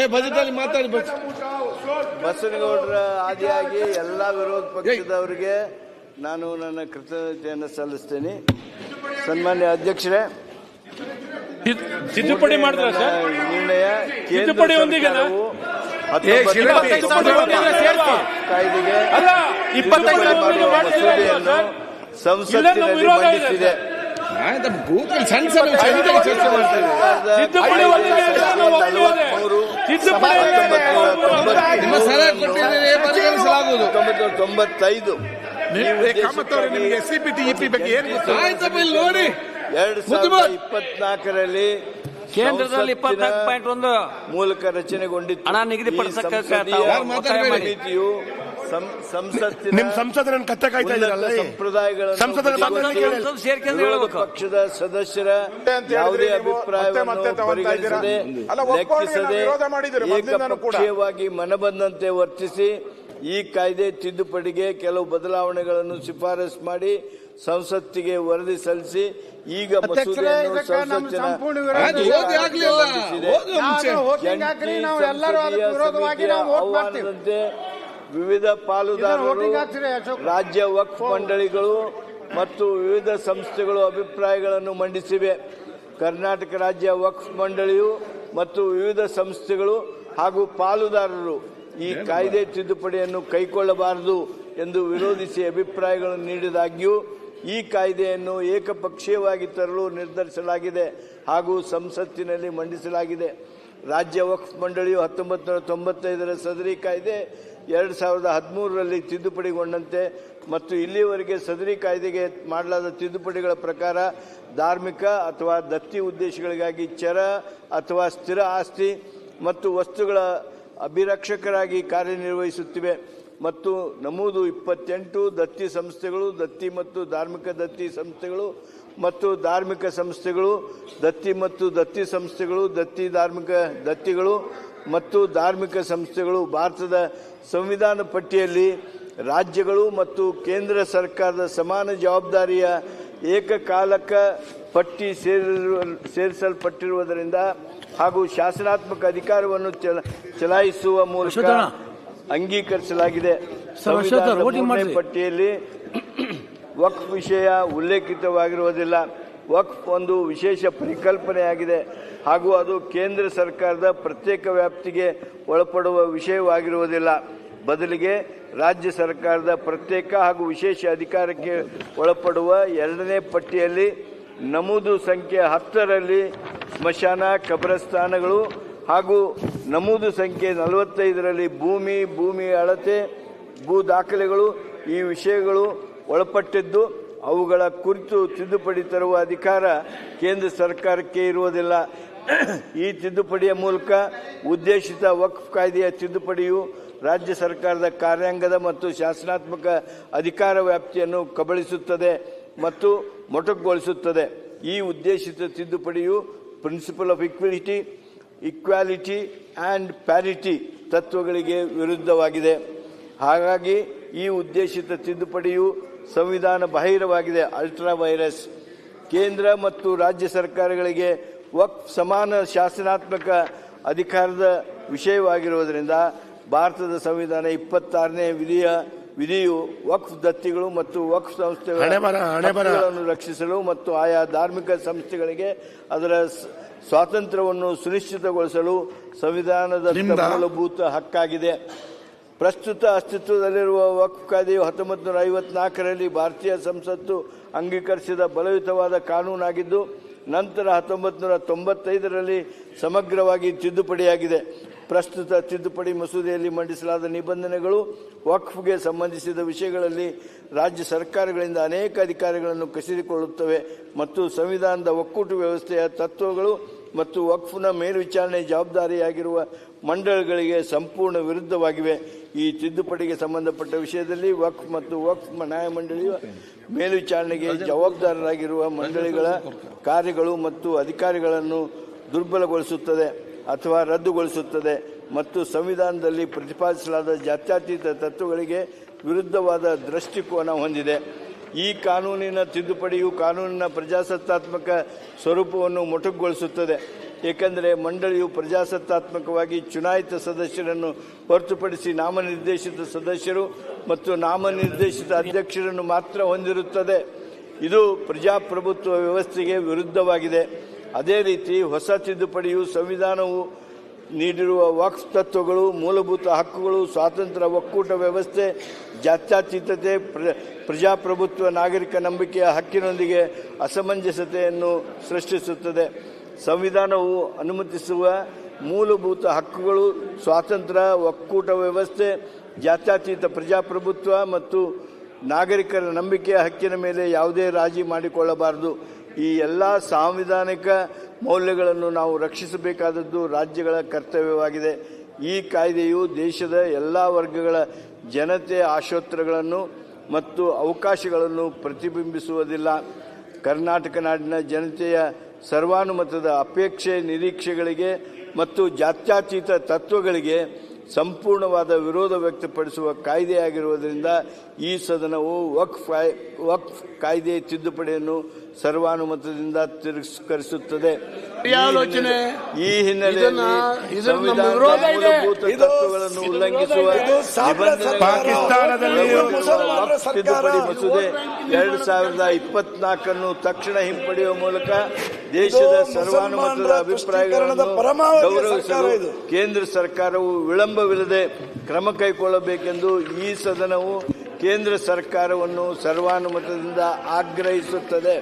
ಏ ಬಜೆಟ್ ಅಲ್ಲಿ ಮಾತಾಡಿ ಬಸ್ ಬಸನಗೌಡರ ಆದಿಯಾಗಿ ಎಲ್ಲ ವಿರೋಧ ಪಕ್ಷದವರಿಗೆ ನಾನು ನನ್ನ ಕೃತಜ್ಞತೆಯನ್ನು ಸಲ್ಲಿಸ್ತೇನೆ. ಸನ್ಮಾನ್ಯ ಅಧ್ಯಕ್ಷರೇ. ತಿದ್ದುಪಡಿ ಮಾಡಿದ್ರ ಸರ್? ನಿರ್ಣಯ ತಿದ್ದುಪಡಿ ಒಂದಿಗೆ ಕಾಯ್ದೆಗೆ ಸಂಸತ್ತಿನಲ್ಲಿ ಮಂಡಿಸಿದೆ. ಸಣ್ಣ ಸಣ್ಣ ವಿಷಯದಲ್ಲಿ ಚರ್ಚೆ ತಿದ್ದುಪಡಿ ತೊಂಬತ್ತೈದು. ನಿಮಗೆ S C P T E P ಬಗ್ಗೆ ಏನು ನೋಡಿ. ಎರಡ್ ಸಾವಿರದ ಇಪ್ಪತ್ನಾಲ್ಕರಲ್ಲಿ ಕೇಂದ್ರದಲ್ಲಿ ಇಪ್ಪತ್ನಾಲ್ಕು ಪಾಯಿಂಟ್ ಒಂದು. ಮೂಲಕ ರಚನೆಗೊಂಡಿತ್ತು. ಹಣ ಸಂಸತ್ತಿನ ನಿಮ್ ಸಂಸದರನ್ನು ಕತ್ತೆ ಕಾಯ್ತಾ ಇದ್ದಾರಲ್ಲ ಸಂಪ್ರದಾಯಗಳ ಸಂಪ್ರದಾಯಗಳನ್ನು ಸಂಸದರ ಸೇರ್ಕೊಂಡು ಹೇಳ್ಬೇಕು. ಪಕ್ಷದ ಸದಸ್ಯರ ಅಂತ ಹೇಳಿದ್ರೆ ಯಾವುದೇ ನೀವು ಅಭಿಪ್ರಾಯವನ್ನು? ಪರಿಗಣಿಸದೆ ಲೆಕ್ಕಿಸದೆ. ಏಕಪಕ್ಷೀಯವಾಗಿ ಮನಬಂದಂತೆ ವರ್ತಿಸಿ ಈ ಕಾಯ್ದೆ ತಿದ್ದುಪಡಿಗೆ ಕೆಲವು ಬದಲಾವಣೆಗಳನ್ನು ಶಿಫಾರಸು ಮಾಡಿ ಸಂಸತ್ತಿಗೆ ವರದಿ ಸಲ್ಲಿಸಿ ಈಗ ಮಸೂದೆಯನ್ನು ನಮ್ಮ ಸಂಸತ್ತಿನ ಸಂಪೂರ್ಣ ವಿರೋಧ ಅದು ಓದಿ ಆಗ್ಲಿಲ್ಲ ಮಂಡಿಸಿದೆ. ಮುಂಚೆ ನಾವು voting ಹಾಕ್ರಿ, ನಾವು ಎಲ್ಲರೂ ಅದಕ್ಕೆ ವಿರೋಧವಾಗಿ ನಾವು vote ಮಾಡ್ತೀವಿ. ಆಹ್ವಾನದಂತೆ ವಿವಿಧ ಪಾಲುದಾರರು. ರಾಜ್ಯ ವಕ್ಫ್ ಮಂಡಳಿಗಳು ಮತ್ತು ವಿವಿಧ ಸಂಸ್ಥೆಗಳು ಅಭಿಪ್ರಾಯಗಳನ್ನು ಮಂಡಿಸಿವೆ ಕರ್ನಾಟಕ ರಾಜ್ಯ ವಕ್ಫ್ ಮಂಡಳಿಯು ಮತ್ತು ವಿವಿಧ ಸಂಸ್ಥೆಗಳು ಹಾಗೂ ಪಾಲುದಾರರು ಈ ಕಾಯ್ದೆ ತಿದ್ದುಪಡಿಯನ್ನು ಕೈಗೊಳ್ಳಬಾರದು ಎಂದು ವಿರೋಧಿಸಿ ಅಭಿಪ್ರಾಯಗಳನ್ನು ನೀಡಿದಾಗ್ಯೂ ಈ ಕಾಯ್ದೆಯನ್ನು ಏಕಪಕ್ಷೀಯವಾಗಿ ತರಲು ನಿರ್ಧರಿಸಲಾಗಿದೆ ಹಾಗೂ ಸಂಸತ್ತಿನಲ್ಲಿ ಮಂಡಿಸಲಾಗಿದೆ ರಾಜ್ಯ ವಕ್ಫ್ ಮಂಡಳಿಯು ಹತ್ತೊಂಬತ್ತು ನೂರ ತೊಂಬತ್ತೈದರ ಸದರಿ ಕಾಯ್ದೆ ಎರಡು ಸಾವಿರದ ಹದಿಮೂರರಲ್ಲಿ ತಿದ್ದುಪಡಿಗೊಂಡಂತೆ ಮತ್ತು ಇಲ್ಲಿಯವರೆಗೆ ಸದರಿ ಕಾಯ್ದೆಗೆ ಮಾಡಲಾದ ತಿದ್ದುಪಡಿಗಳ ಪ್ರಕಾರ ಧಾರ್ಮಿಕ ಅಥವಾ ದತ್ತಿ ಉದ್ದೇಶಗಳಿಗಾಗಿ ಚರ ಅಥವಾ ಸ್ಥಿರ ಆಸ್ತಿ ಮತ್ತು ವಸ್ತುಗಳ ಅಭಿರಕ್ಷಕರಾಗಿ ಕಾರ್ಯನಿರ್ವಹಿಸುತ್ತಿವೆ ಮತ್ತು ನಮೂದು ಇಪ್ಪತ್ತೆಂಟು ದತ್ತಿ ಸಂಸ್ಥೆಗಳು, ದತ್ತಿ ಮತ್ತು ಧಾರ್ಮಿಕ ದತ್ತಿ ಸಂಸ್ಥೆಗಳು ಮತ್ತು ಧಾರ್ಮಿಕ ಸಂಸ್ಥೆಗಳು, ದತ್ತಿ ಮತ್ತು ದತ್ತಿ ಸಂಸ್ಥೆಗಳು, ದತ್ತಿ ಧಾರ್ಮಿಕ ದತ್ತಿಗಳು ಮತ್ತು ಧಾರ್ಮಿಕ ಸಂಸ್ಥೆಗಳು ಭಾರತದ ಸಂವಿಧಾನ ಪಟ್ಟಿಯಲ್ಲಿ ರಾಜ್ಯಗಳು ಮತ್ತು ಕೇಂದ್ರ ಸರ್ಕಾರದ ಸಮಾನ ಜವಾಬ್ದಾರಿಯ ಏಕಕಾಲಕ ಪಟ್ಟಿ ಸೇರಿರುವ ಸೇರಿಸಲ್ಪಟ್ಟಿರುವುದರಿಂದ ಹಾಗೂ ಶಾಸನಾತ್ಮಕ ಅಧಿಕಾರವನ್ನು ಚಲ ಚಲಾಯಿಸುವ ಮೂಲಕ ಅಂಗೀಕರಿಸಲಾಗಿದೆ. ಸಂವಿಧಾನದ ಪಟ್ಟಿಯಲ್ಲಿ ವಕ್ಫ್ ವಿಷಯ ಉಲ್ಲೇಖಿತವಾಗಿರುವುದಿಲ್ಲ. ವಕ್ಫ್ ಒಂದು ವಿಶೇಷ ಪರಿಕಲ್ಪನೆಯಾಗಿದೆ. ಹಾಗೂ ಅದು ಕೇಂದ್ರ ಸರ್ಕಾರದ ಪ್ರತ್ಯೇಕ ವ್ಯಾಪ್ತಿಗೆ ಒಳಪಡುವ ವಿಷಯವಾಗಿರುವುದಿಲ್ಲ. ಬದಲಿಗೆ ರಾಜ್ಯ ಸರ್ಕಾರದ ಪ್ರತ್ಯೇಕ ಹಾಗೂ ವಿಶೇಷ ಅಧಿಕಾರಕ್ಕೆ ಒಳಪಡುವ ಎರಡನೇ ಪಟ್ಟಿಯಲ್ಲಿ ನಮೂದು ಸಂಖ್ಯೆ ಹತ್ತರಲ್ಲಿ ಸ್ಮಶಾನ, ಕಬರಸ್ಥಾನಗಳು ಹಾಗೂ ನಮೂದು ಸಂಖ್ಯೆ ನಲವತ್ತೈದರಲ್ಲಿ ಭೂಮಿ ಭೂಮಿ ಅಳತೆ, ಭೂ ದಾಖಲೆಗಳು ಈ ವಿಷಯಗಳು ಒಳಪಟ್ಟಿದ್ದು. ಅವುಗಳ ಕುರಿತು ತಿದ್ದುಪಡಿ ತರುವ ಅಧಿಕಾರ ಕೇಂದ್ರ ಸರ್ಕಾರಕ್ಕೆ ಇರುವುದಿಲ್ಲ. ಈ ತಿದ್ದುಪಡಿಯ ಮೂಲಕ ಉದ್ದೇಶಿತ ವಕ್ಫ್ ಕಾಯ್ದೆಯ ತಿದ್ದುಪಡಿಯು ರಾಜ್ಯ ಸರ್ಕಾರದ ಕಾರ್ಯಾಂಗದ ಮತ್ತು ಶಾಸನಾತ್ಮಕ ಅಧಿಕಾರ ವ್ಯಾಪ್ತಿಯನ್ನು ಕಬಳಿಸುತ್ತದೆ ಮತ್ತು ಮೊಟಕುಗೊಳಿಸುತ್ತದೆ. ಈ ಉದ್ದೇಶಿತ ತಿದ್ದುಪಡಿಯು principle of equality equality and parity ತತ್ವಗಳಿಗೆ ವಿರುದ್ಧವಾಗಿದೆ. ಹಾಗಾಗಿ ಈ ಉದ್ದೇಶಿತ ತಿದ್ದುಪಡಿಯು ಸಂವಿಧಾನ ಬಾಹಿರವಾಗಿದೆ. Ultra vires. ಕೇಂದ್ರ ಮತ್ತು ರಾಜ್ಯ ಸರ್ಕಾರಗಳಿಗೆ ವಕ್ಫ್ ಸಮಾನ ಶಾಸನಾತ್ಮಕ ಅಧಿಕಾರದ ವಿಷಯವಾಗಿರುವುದರಿಂದ ಭಾರತದ ಸಂವಿಧಾನ ಇಪ್ಪತ್ತಾರನೇ ವಿಧಿಯ ವಿಧಿಯು ವಕ್ಫ್ ದತ್ತಿಗಳು ಮತ್ತು ವಕ್ಫ್ ಸಂಸ್ಥೆಗಳನ್ನು ರಕ್ಷಿಸಲು ಮತ್ತು ಆಯಾ ಧಾರ್ಮಿಕ ಸಂಸ್ಥೆಗಳಿಗೆ ಅದರ ಸ್ವಾತಂತ್ರ್ಯವನ್ನು ಸುನಿಶ್ಚಿತಗೊಳಿಸಲು ಸಂವಿಧಾನದ? ಮೂಲಭೂತ ಹಕ್ಕಾಗಿದೆ. ಪ್ರಸ್ತುತ ಅಸ್ತಿತ್ವದಲ್ಲಿರುವ ವಕ್ಫ್ ಕಾಯ್ದೆ ಹತ್ತೊಂಬತ್ತು ನೂರ ಐವತ್ನಾಲ್ಕರಲ್ಲಿ ಭಾರತೀಯ ಸಂಸತ್ತು ಅಂಗೀಕರಿಸಿದ ಬಲಯುತವಾದ ಕಾನೂನಾಗಿದ್ದು, ನಂತರ ಹತ್ತೊಂಬತ್ತು ನೂರ ತೊಂಬತ್ತೈದರಲ್ಲಿ ಸಮಗ್ರವಾಗಿ ತಿದ್ದುಪಡಿಯಾಗಿದೆ. ಪ್ರಸ್ತುತ ತಿದ್ದುಪಡಿ ಮಸೂದೆಯಲ್ಲಿ ಮಂಡಿಸಲಾದ ನಿಬಂಧನೆಗಳು ವಕ್ಫ್ಗೆ ಸಂಬಂಧಿಸಿದ ವಿಷಯಗಳಲ್ಲಿ ರಾಜ್ಯ ಸರ್ಕಾರಗಳಿಂದ ಅನೇಕ ಅಧಿಕಾರಗಳನ್ನು ಕಸಿದುಕೊಳ್ಳುತ್ತವೆ ಮತ್ತು ಸಂವಿಧಾನದ ಒಕ್ಕೂಟ ವ್ಯವಸ್ಥೆಯ ತತ್ವಗಳು ಮತ್ತು ವಕ್ಫ್ನ ಮೇಲ್ವಿಚಾರಣೆ ಜವಾಬ್ದಾರಿಯಾಗಿರುವ ಮಂಡಳಿಗಳಿಗೆ ಸಂಪೂರ್ಣ ವಿರುದ್ಧವಾಗಿವೆ. ಈ ತಿದ್ದುಪಡಿಗೆ ಸಂಬಂಧಪಟ್ಟ ವಿಷಯದಲ್ಲಿ ವಕ್ ಮತ್ತು ವಕ್ ನ್ಯಾಯಮಂಡಳಿಯ ಮೇಲ್ವಿಚಾರಣೆಗೆ ಜವಾಬ್ದಾರರಾಗಿರುವ ಮಂಡಳಿಗಳ ಕಾರ್ಯಗಳು ಮತ್ತು ಅಧಿಕಾರಿಗಳನ್ನು ದುರ್ಬಲಗೊಳಿಸುತ್ತದೆ ಅಥವಾ ರದ್ದುಗೊಳಿಸುತ್ತದೆ ಮತ್ತು ಸಂವಿಧಾನದಲ್ಲಿ ಪ್ರತಿಪಾದಿಸಲಾದ ಜಾತ್ಯತೀತ ತತ್ವಗಳಿಗೆ ವಿರುದ್ಧವಾದ ದೃಷ್ಟಿಕೋನ ಹೊಂದಿದೆ. ಈ ಕಾನೂನಿನ ತಿದ್ದುಪಡಿಯು ಕಾನೂನಿನ ಪ್ರಜಾಸತ್ತಾತ್ಮಕ ಸ್ವರೂಪವನ್ನು ಮೊಟಕುಗೊಳಿಸುತ್ತದೆ. ಏಕೆಂದರೆ ಮಂಡಳಿಯು ಪ್ರಜಾಸತ್ತಾತ್ಮಕವಾಗಿ ಚುನಾಯಿತ ಸದಸ್ಯರನ್ನು ಹೊರತುಪಡಿಸಿ ನಾಮನಿರ್ದೇಶಿತ ಸದಸ್ಯರು ಮತ್ತು ನಾಮನಿರ್ದೇಶಿತ ಅಧ್ಯಕ್ಷರನ್ನು ಮಾತ್ರ ಹೊಂದಿರುತ್ತದೆ. ಇದು ಪ್ರಜಾಪ್ರಭುತ್ವ ವ್ಯವಸ್ಥೆಗೆ ವಿರುದ್ಧವಾಗಿದೆ. ಅದೇ ರೀತಿ ಹೊಸ ತಿದ್ದುಪಡಿಯು ಸಂವಿಧಾನವು ನೀಡಿರುವ ವಕ್ಫ್ ತತ್ವಗಳು, ಮೂಲಭೂತ ಹಕ್ಕುಗಳು, ಸ್ವಾತಂತ್ರ್ಯ ಒಕ್ಕೂಟ ವ್ಯವಸ್ಥೆ, ಜಾತ್ಯತೀತತೆ, ಪ್ರ, ಪ್ರಜಾಪ್ರಭುತ್ವ ನಾಗರಿಕ ನಂಬಿಕೆಯ ಹಕ್ಕಿನೊಂದಿಗೆ ಅಸಮಂಜಸತೆಯನ್ನು ಸೃಷ್ಟಿಸುತ್ತದೆ. ಸಂವಿಧಾನವು ಅನುಮತಿಸುವ ಮೂಲಭೂತ ಹಕ್ಕುಗಳು, ಸ್ವಾತಂತ್ರ್ಯ, ಒಕ್ಕೂಟ ವ್ಯವಸ್ಥೆ, ಜಾತ್ಯತೀತ ಪ್ರಜಾಪ್ರಭುತ್ವ ಮತ್ತು ನಾಗರಿಕರ ನಂಬಿಕೆಯ ಹಕ್ಕಿನ ಮೇಲೆ ಯಾವುದೇ ರಾಜಿ ಮಾಡಿಕೊಳ್ಳಬಾರದು. ಈ ಎಲ್ಲ ಸಾಂವಿಧಾನಿಕ ಮೌಲ್ಯಗಳನ್ನು ನಾವು ರಕ್ಷಿಸಬೇಕಾದದ್ದು ರಾಜ್ಯಗಳ ಕರ್ತವ್ಯವಾಗಿದೆ. ಈ ಕಾಯ್ದೆಯು ದೇಶದ ಎಲ್ಲ ವರ್ಗಗಳ ಜನತೆ ಆಶೋತ್ತರಗಳನ್ನು ಮತ್ತು ಅವಕಾಶಗಳನ್ನು ಪ್ರತಿಬಿಂಬಿಸುವುದಿಲ್ಲ. ಕರ್ನಾಟಕ ನಾಡಿನ ಜನತೆಯ ಸರ್ವಾನುಮತದ ಅಪೇಕ್ಷೆ ನಿರೀಕ್ಷೆಗಳಿಗೆ ಮತ್ತು ಜಾತ್ಯಾತೀತ ತತ್ವಗಳಿಗೆ ಸಂಪೂರ್ಣವಾದ ವಿರೋಧ ವ್ಯಕ್ತಪಡಿಸುವ ಕಾಯ್ದೆಯಾಗಿರುವುದರಿಂದ ಈ ಸದನವು ವಕ್ಫ್ ವಕ್ಫ್ ಕಾಯ್ದೆ ತಿದ್ದುಪಡಿಯನ್ನು ಸರ್ವಾನುಮತದಿಂದ ತಿರಸ್ಕರಿಸುತ್ತದೆ. ಈ ಹಿನ್ನೆಲೆಯಲ್ಲಿ ಮೂಲಭೂತ ತತ್ವಗಳನ್ನು ಉಲ್ಲಂಘಿಸುವ ತಿದ್ದುಪಡಿ ಮಸೂದೆ ಎರಡು ಸಾವಿರದ ಇಪ್ಪತ್ನಾಲ್ಕನ್ನು ತಕ್ಷಣ ಹಿಂಪಡೆಯುವ ಮೂಲಕ ದೇಶದ ಸರ್ವಾನುಮತದ ಅಭಿಪ್ರಾಯಗಳನ್ನು ಗೌರವಿಸಲು ಕೇಂದ್ರ ಸರ್ಕಾರವು ವಿಳಂಬವಿಲ್ಲದೆ ಕ್ರಮ ಕೈಗೊಳ್ಳಬೇಕೆಂದು ಈ ಸದನವು ಕೇಂದ್ರ ಸರ್ಕಾರವನ್ನು ಸರ್ವಾನುಮತದಿಂದ ಆಗ್ರಹಿಸುತ್ತದೆ.